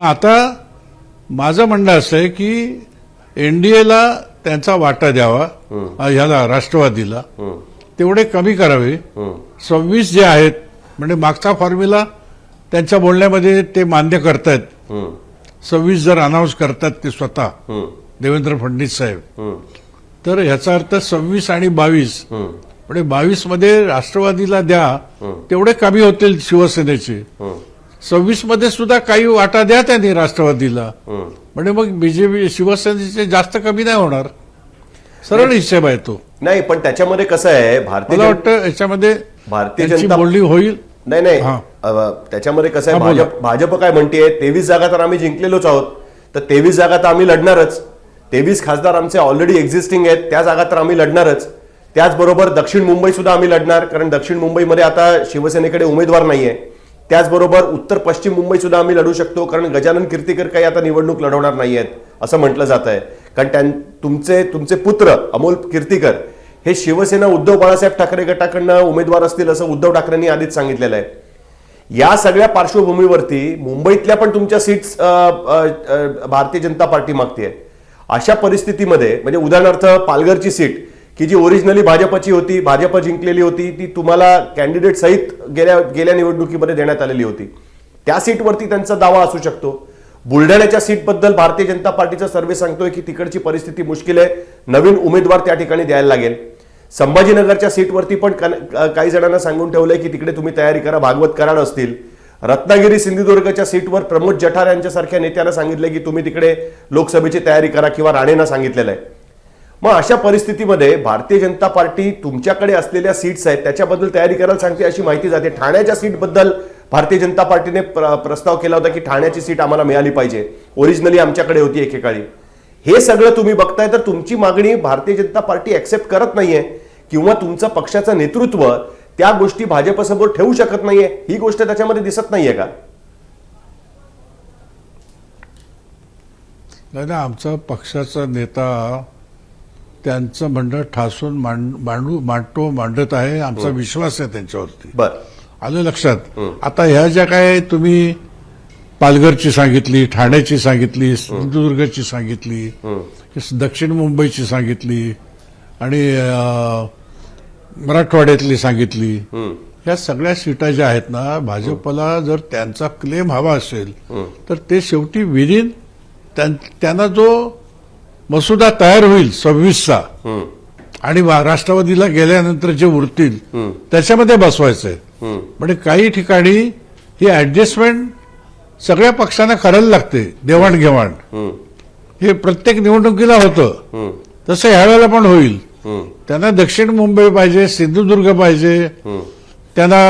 आता माझं म्हणणं असं आहे की एनडीएला त्यांचा वाटा द्यावा ह्याला राष्ट्रवादीला तेवढे कमी करावे. सव्वीस जे आहेत म्हणजे मागचा फॉर्म्युला त्यांच्या बोलण्यामध्ये ते मान्य करतायत. सव्वीस जर अनाऊन्स करतात ते स्वतः देवेंद्र फडणवीस साहेब. तर ह्याचा अर्थ सव्वीस आणि बावीस म्हणजे बावीसमध्ये राष्ट्रवादीला द्या तेवढे कमी होतील शिवसेनेचे. सव्वीसमध्ये सुद्धा काही वाटा द्या त्यांनी राष्ट्रवादीला. म्हणजे मग बीजेपी शिवसेनेचे जास्त कमी नाही होणार. सरळ हिशेब आहे तो. नाही पण त्याच्यामध्ये कसं आहे भारतीय मला वाटतं याच्यामध्ये भारतीय जनता- बोलणी होईल. नाही नाही. त्याच्यामध्ये कसं आहे. भाजप भाजप काय म्हणते तेवीस जागा तर आम्ही जिंकलेलोच आहोत. तर तेवीस जागा तर आम्ही लढणारच. तेवीस खासदार आमचे ऑलरेडी एक्झिस्टिंग आहेत त्या जागा तर आम्ही लढणारच. त्याचबरोबर दक्षिण मुंबई सुद्धा आम्ही लढणार कारण दक्षिण मुंबईमध्ये आता शिवसेनेकडे उमेदवार नाहीये. त्याचबरोबर उत्तर पश्चिम मुंबई सुद्धा आम्ही लढू शकतो कारण गजानन कीर्तीकर काही आता निवडणूक लढवणार नाहीयेत असं म्हटलं जात आहे. कारण त्यां- तुमचे तुमचे पुत्र अमोल कीर्तीकर हे शिवसेना उद्धव बाळासाहेब ठाकरे गटाकडनं उमेदवार असतील असं उद्धव ठाकरेंनी आधीच सांगितलेलं आहे. या सगळ्या पार्श्वभूमीवरती मुंबईतल्या पण तुमच्या सीट्स भारतीय जनता पार्टी मागते अशा परिस्थितीमध्ये म्हणजे उदाहरणार्थ पालघरची सीट की जी ओरिजिनली भाजपची होती भाजप जिंकलेली होती ती तुम्हाला कॅन्डिडेट सहित गेल्या गेल्या निवडणुकीमध्ये देण्यात आलेली होती. त्या सीटवरती त्यांचा दावा असू शकतो. बुलढाण्याच्या सीटबद्दल भारतीय जनता पार्टीचा सर्वे सांगतोय की तिकडची परिस्थिती मुश्किल आहे. नवीन उमेदवार त्या ठिकाणी द्यायला लागेल. संभाजीनगरच्या सीटवरती पण काही जणांना सांगून ठेवलंय की तिकडे तुम्ही तयारी करा भागवत कराड असतील. रत्नागिरी सिंधुदुर्गच्या सीटवर प्रमोद जठार यांच्यासारख्या नेत्यांना सांगितलं की तुम्ही तिकडे लोकसभेची तयारी करा किंवा राणेंना सांगितलेलं आहे. मग अशा परिस्थितीमध्ये भारतीय जनता पार्टी तुमच्याकडे असलेल्या सीट्स आहेत त्याच्याबद्दल तयारी करायला सांगते अशी माहिती जाते. ठाण्याच्या सीटबद्दल भारतीय जनता पार्टीने प्र- प्रस्ताव केला होता की ठाण्याची सीट आम्हाला मिळाली पाहिजे. ओरिजिनली आमच्याकडे होती एकेकाळी. हे सगळं तुम्ही बघताय तर तुमची मागणी भारतीय जनता पार्टी ऍक्सेप्ट करत नाहीये किंवा तुमचं पक्षाचं नेतृत्व त्या गोष्टी भाजपसमोर ठेवू शकत नाहीये ही गोष्ट त्याच्यामध्ये दिसत नाहीये का? नाही ना आमचा पक्षाचा नेता त्यांचं म्हणणं ठासून मांड मांडू मांडतो मांडत आहे आमचा विश्वास आहे त्यांच्यावरती. बर. आलं लक्षात? आता ह्या ज्या काय तुम्ही पालघरची सांगितली ठाण्याची सांगितली सिंधुदुर्गची सांगितली दक्षिण मुंबईची सांगितली आणि मराठवाड्यातली सांगितली ह्या सगळ्या सीटा ज्या आहेत ना भाजपला जर त्यांचा क्लेम हवा असेल तर ते शेवटी विदिन त्यांना जो मसुदा तयार होईल सव्वीसचा. आणि राष्ट्रवादीला गेल्यानंतर जे उरतील त्याच्यामध्ये बसवायचं आहे म्हणजे काही ठिकाणी ही ऍडजस्टमेंट सगळ्या पक्षांना करायला लागते देवाणघेवाण. हे प्रत्येक निवडणुकीला होतं. तसं ह्यावेळेला पण होईल. त्यांना दक्षिण मुंबई पाहिजे सिंधुदुर्ग पाहिजे त्यांना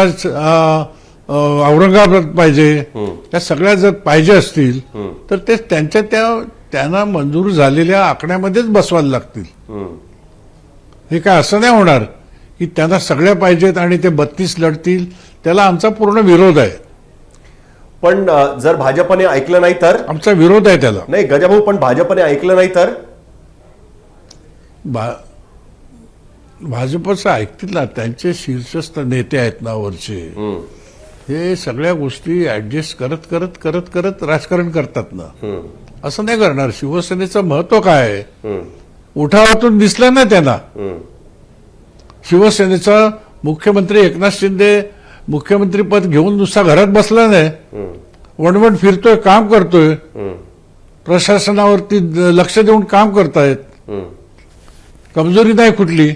औरंगाबाद पाहिजे. त्या सगळ्या जर पाहिजे असतील तर ते त्यांच्या त्या त्यांना मंजूर झालेल्या आकड्यामध्येच बसवायला लागतील. हे काय असं नाही होणार की त्यांना सगळ्या पाहिजेत आणि ते बत्तीस लढतील? त्याला आमचा पूर्ण विरोध आहे. पण जर भाजपने ऐकलं नाही तर? आमचा विरोध आहे त्याला. नाही गजाभाऊ पण भाजपने ऐकलं नाही तर? भा भाजपचं ऐकतील ना त्यांचे शीर्षस्थ नेते आहेत ना वरचे. हे सगळ्या गोष्टी ऍडजस्ट करत करत करत करत राजकारण करतात ना. असं नाही करणार. शिवसेनेचं महत्त्व काय आहे? उठावातून दिसलं ना त्यांना. शिवसेनेचा मुख्यमंत्री एकनाथ शिंदे मुख्यमंत्री पद घेऊन नुसता घरात बसला नाही. वणवण फिरतोय काम करतोय. प्रशासनावरती लक्ष देऊन काम करतायत. कमजोरी नाही कुठली.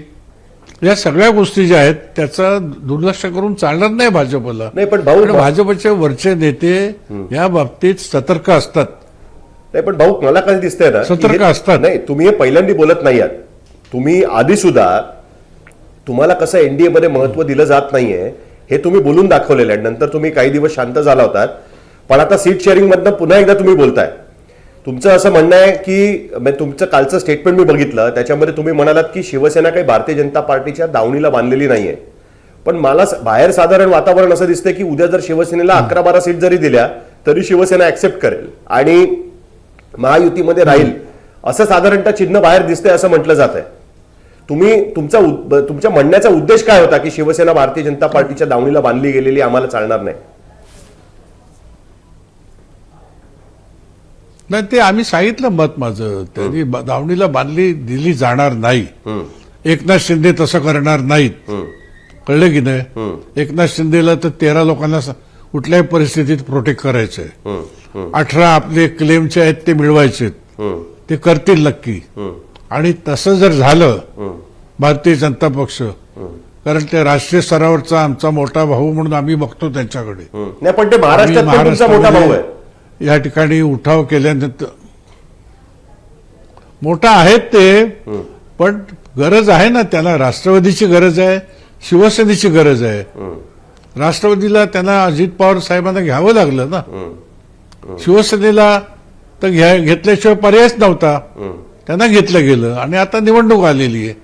या सगळ्या गोष्टी ज्या आहेत त्याचा दुर्लक्ष करून चालणार नाही भाजपला. नाही पण भाजपचे वरचे नेते या बाबतीत सतर्क असतात. नाही पण भाऊ मला काय दिसतंय ना सतर्क असतात. नाही तुम्ही हे पहिल्यांदा बोलत नाही आहात तुम्ही आधी सुद्धा तुम्हाला कसं एनडीए मध्ये महत्त्व दिलं जात नाहीये हे तुम्ही बोलून दाखवलेलं आहे. नंतर तुम्ही काही दिवस शांत झाला होतात. पण आता सीट शेअरिंग मधनं पुन्हा एकदा तुम्ही बोलताय. तुमचं असं म्हणणं आहे की तुमचं कालचं स्टेटमेंट मी बघितलं त्याच्यामध्ये तुम्ही म्हणालात की शिवसेना काही भारतीय जनता पार्टीच्या दावणीला बांधलेली नाहीये. पण मला बाहेर साधारण वातावरण असं दिसतंय की उद्या जर शिवसेनेला अकरा बारा सीट जरी दिल्या तरी शिवसेना ऍक्सेप्ट करेल. आणि महायुतीमध्ये राहील. असं साधारणतः चिन्ह बाहेर दिसतंय असं म्हटलं जात आहे तुम्ही तुमचा तुमच्या म्हणण्याचा उद्देश काय होता की शिवसेना भारतीय जनता पार्टीच्या दावणीला बांधली गेलेली आम्हाला चालणार नाही? नाही ते आम्ही सांगितलं मत माझं. त्यांनी दावणीला बांधली दिली जाणार नाही. एकनाथ शिंदे तसं करणार नाहीत. कळलं की नाही? एकनाथ शिंदेला तर तेरा लोकांना कुठल्याही परिस्थितीत प्रोटेक्ट करायचंय. हम्म, हम्म, अठरा आपले क्लेमचे आहेत ते मिळवायचे ते करतील नक्की. आणि तसं जर झालं भारतीय जनता पक्ष कारण ते राष्ट्रीय स्तरावरचा आमचा मोठा भाऊ म्हणून आम्ही बघतो त्यांच्याकडे. नाही पण ते आहे महाराष्ट्रामध्ये या ठिकाणी उठाव केल्यानंतर मोठा आहेत ते पण गरज आहे ना त्याला राष्ट्रवादीची गरज आहे शिवसेनेची गरज आहे. राष्ट्रवादीला त्यांना अजित पवार साहेबांना घ्यावं लागलं ना. शिवसेनेला तर घ्या घेतल्याशिवाय पर्यायच नव्हता. त्यांना घेतलं गेलं. आणि आता निवडणूक आलेली आहे.